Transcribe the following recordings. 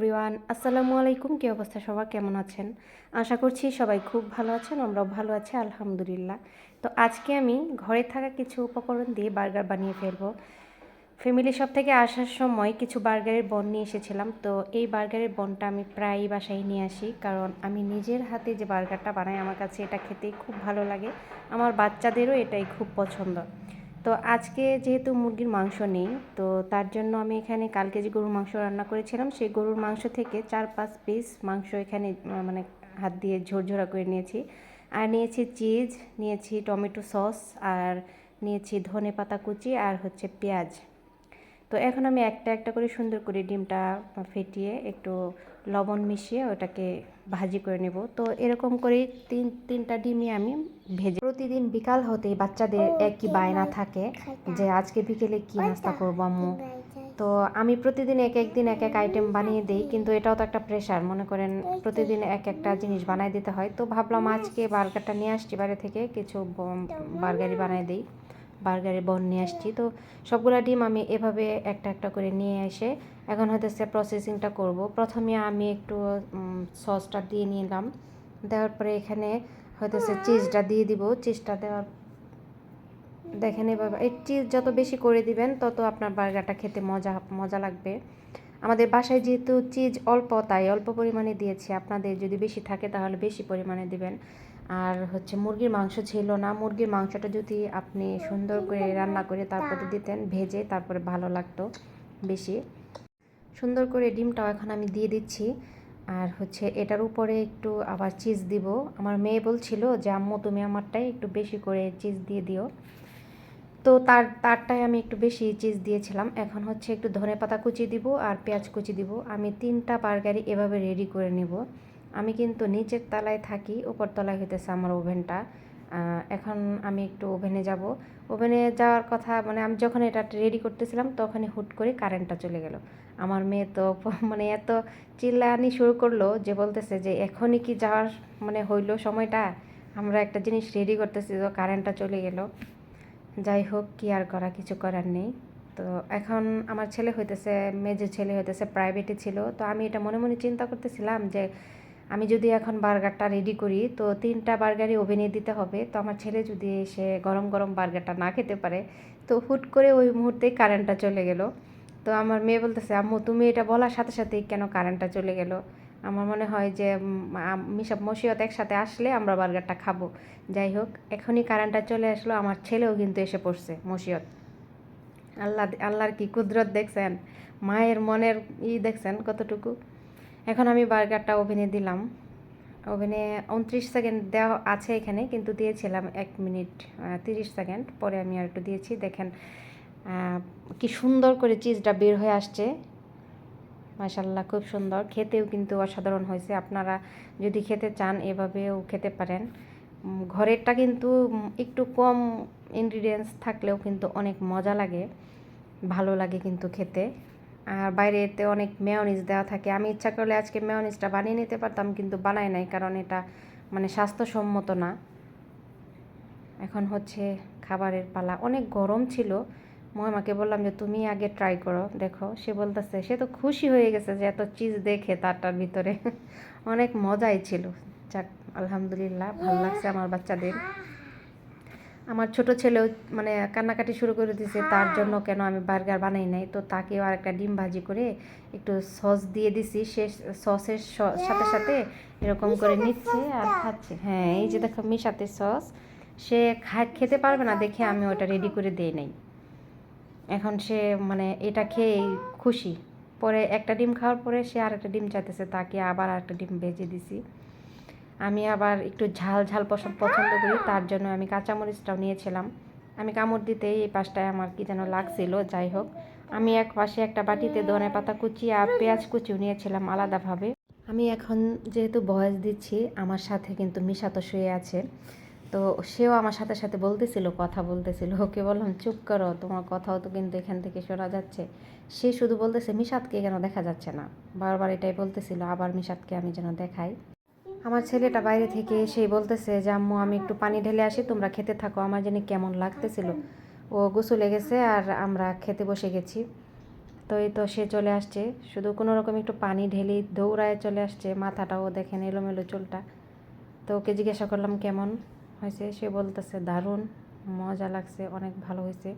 Everyone আসসালামু আলাইকুম কী অবস্থা? সবার কেমন আছেন? আশা করছি সবাই খুব ভালো আছেন, আমরাও ভালো আছি, আলহামদুলিল্লাহ। তো আজকে আমি ঘরে থাকা কিছু উপকরণ দিয়ে বার্গার বানিয়ে ফেলব। ফ্যামিলি শপ থেকে আসার সময় কিছু বার্গারের বন নিয়ে এসেছিলাম, তো এই বার্গারের বনটা আমি প্রায়ই বাসায় নিয়ে আসি, কারণ আমি নিজের হাতে যে বার্গারটা বানাই, আমার কাছে এটা খেতে খুব ভালো লাগে। আমার বাচ্চাদেরও এটাই খুব পছন্দ। তো আজকে যেহেতু মুরগির মাংস নেই, তো তার জন্য আমি এখানে কালকে যে গরুর মাংস রান্না করেছিলাম, সেই গরুর মাংস থেকে চার পাঁচ পিস মাংস এখানে মানে হাত দিয়ে ঝোরঝোরা করে নিয়েছি। আর নিয়েছি চিজ, নিয়েছি টমেটো সস, আর নিয়েছি ধনে পাতা কুচি, আর হচ্ছে পেঁয়াজ। তো এখন আমি একটা একটা করে সুন্দর করে ডিমটা ফেটিয়ে একটু লবণ মিশিয়ে ওটাকে ভাজি করে নেব। তো এরকম করেই তিন তিনটা ডিমই আমি ভেজে প্রতিদিন বিকাল হতেই বাচ্চাদের একই বায়না থাকে যে আজকে বিকেলে কি নাস্তা করব আম্মু? তো আমি প্রতিদিন এক এক দিন এক এক আইটেম বানিয়ে দিই কিন্তু এটাও তো একটা প্রেশার মনে করেন প্রতিদিন এক একটা জিনিস বানাই দিতে হয়। তো ভাবলাম আজকে বার্গারটা নিয়ে আসছি বাইরে থেকে কিছু বার্গারই বানাই দিই। বার্গারের বন নিয়ে আসছি। তো সবগুলা ডিম আমি এভাবে একটা একটা করে নিয়ে এসে এখন হয়তো প্রসেসিংটা করব। প্রথমে আমি একটু সসটা দিয়ে নিলাম। দেওয়ার পরে এখানে হয়তো চিজটা দিয়ে দিব। চিজটা দেওয়ার, দেখেন এভাবে, এই চিজ যত বেশি করে দিবেন, তত আপনার বার্গারটা খেতে মজা মজা লাগবে। আমাদের বাসায় যেহেতু চিজ অল্প, তাই অল্প পরিমাণে দিয়েছি। আপনাদের যদি বেশি থাকে তাহলে বেশি পরিমাণে দিবেন। আর হচ্ছে মুরগির মাংস ছিল না। মুরগির মাংসটা যদি আপনি সুন্দর করে রান্না করে তারপরে দিতেন, ভেজে তারপরে ভালো লাগতো বেশি। সুন্দর করে ডিমটাও এখন আমি দিয়ে দিচ্ছি। আর হচ্ছে এটার উপরে একটু আবার চিজ দিব। আমার মেয়ে বলছিল যে, আম্মু, তুমি আমারটাই একটু বেশি করে চিজ দিয়ে দিও। তো তার তারটায় আমি একটু বেশি চিজ দিয়েছিলাম। এখন হচ্ছে একটু ধনে পাতা কুচি দিব আর পেঁয়াজ কুচি দিব। আমি তিনটা বার্গারই এভাবে রেডি করে নেব। আমি কিন্তু নিচের তলায় থাকি উপর তলায় হইতেছে আমার ওভেনটা। এখন আমি একটু ওভেনে যাব। ওভেনে যাওয়ার কথা মানে আমি যখন এটা রেডি করতেছিলাম, তখনই হুট করে কারেন্টটা চলে গেল। আমার মেয়ে তো মানে এত চিল্লানি শুরু করল যে বলতেছে যে, এখনই কি যাওয়ার মানে হইল সময়টা? আমরা একটা জিনিস রেডি করতেছি তো কারেন্টটা চলে গেল। যাই হোক, কি আর করা, কিছু করার নেই। তো এখন আমার ছেলে হইতেছে মেজে ছেলে হইতেছে প্রাইভেটে ছিল। তো আমি এটা মনে মনে চিন্তা করতেছিলাম যে আমি যদি এখন বার্গারটা রেডি করি, তো তিনটা বার্গারই ওভেনে দিতে হবে। তো আমার ছেলে যদি এসে গরম গরম বার্গারটা না খেতে পারে, তো হুট করে ওই মুহূর্তেই কারেন্টটা চলে গেল। তো আমার মেয়ে বলতেছে, আম্মু, তুমি এটা বলার সাথে সাথেই কেন কারেন্টটা চলে গেল? আমার মনে হয় যে মিশাব মসিয়ত একসাথে আসলে আমরা বার্গারটা খাব। যাই হোক, এখনই কারেন্টটা চলে আসলো, আমার ছেলেও কিন্তু এসে পড়ছে মসিয়ত আল্লাহ আল্লাহর কি কুদরত দেখছেন? মায়ের মনের ই দেখছেন কতটুকু? এখন আমি বার্গারটা ওভেনে দিলাম। ওভেনে উনত্রিশ সেকেন্ড দেওয়া আছে এখানে, কিন্তু দিয়েছিলাম এক মিনিট তিরিশ সেকেন্ড। পরে আমি আর একটু দিয়েছি। দেখেন কি সুন্দর করে চিজটা বের হয়ে আসছে। মাশাল্লাহ খুব সুন্দর। খেতেও কিন্তু অসাধারণ হয়েছে। আপনারা যদি খেতে চান, এভাবেও খেতে পারেন। ঘরেরটা কিন্তু একটু কম ইনগ্রিডিয়েন্টস থাকলেও কিন্তু অনেক মজা লাগে। ভালো লাগে কিন্তু খেতে। আর বাইরেতে অনেক মেয়নিজ দেওয়া থাকে। আমি ইচ্ছা করলে আজকে মেয়নিজটা বানিয়ে নিতে পারতাম, কিন্তু বানাই নাই, কারণ এটা মানে স্বাস্থ্যসম্মত না। এখন হচ্ছে খাবারের পালা। অনেক গরম ছিল। মহিমাকে বললাম যে, তুমি আগে ট্রাই করো, দেখো। সে বলতেছে, সে তো খুশি হয়ে গেছে যে এত চিজ দেখে তারটার ভিতরে। অনেক মজাই ছিল। যাক, আলহামদুলিল্লাহ, ভালো লাগছে আমার বাচ্চাদের। আমার ছোট ছেলেও মানে কান্নাকাটি শুরু করে দিয়েছে তার জন্য কেন আমি বার্গার বানাই নাই? তো তাকেও আর একটা ডিম ভাজি করে একটু সস দিয়ে দিছি সে সসের স- সাথে সাথে এরকম করে নিচ্ছে আর খাচ্ছে। হ্যাঁ এই যে দেখো মিশাতে সস সে খা খেতে পারবে না দেখে আমি ওটা রেডি করে দিই নাই। এখন সে মানে এটা খেয়ে খুশি। পরে একটা ডিম খাওয়ার পরে সে আর একটা ডিম চাইতেছে তাকে আবার একটা ডিম ভেজে দিছি। আমি আবার একটু ঝাল ঝাল পছন্দ পছন্দ করি, তার জন্য আমি কাঁচামরিচটাও নিয়েছিলাম। আমি কামড় দিতেই এই পাশটায় আমার কি যেন লাগছিল, যাই হোক। আমি এক পাশে একটা বাটিতে ধনে পাতা কুচি আর পেঁয়াজ কুচিও নিয়েছিলাম আলাদাভাবে। আমি এখন যেহেতু বয়স দিচ্ছি, আমার সাথে কিন্তু মিশা তো শুয়ে আছে। তো সেও আমার সাথে সাথে বলতেছিল, কথা বলতেছিল। ওকে বললাম, চুপ করো, তোমার কথাও তো কিন্তু এখান থেকে শোনা যাচ্ছে। সে শুধু বলতেছে মিশাদকে কেন দেখা যাচ্ছে না? বারবার এটাই বলতেছিল, আবার মিশাদকে আমি যেন দেখাই। আমার ছেলেটা বাইরে থেকে এসেই বলতেছে যে, আম্মু, আমি একটু পানি ঢেলে আসি, তোমরা খেতে থাকো। আমার জানি কেমন লাগতেছিল। ও গোসলে গেছে আর আমরা খেতে বসে গেছি। তো এই তো সে চলে আসছে। শুধু কোনো রকম একটু পানি ঢেলে দৌড়ায় চলে আসছে। মাথাটাও দেখেন এলোমেলো চুলটা। তো ওকে জিজ্ঞাসা করলাম, কেমন হয়েছে? সে বলতেছে, দারুণ, মজা লাগছে, অনেক ভালো হয়েছে।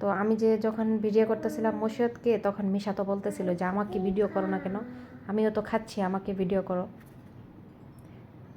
তো আমি যে যখন ভিডিও করতেছিলাম মসিয়তকে তখন মিশা তো বলতেছিল যে, আমাকে ভিডিও করো না কেন? আমিও তো খাচ্ছি, আমাকে ভিডিও করো।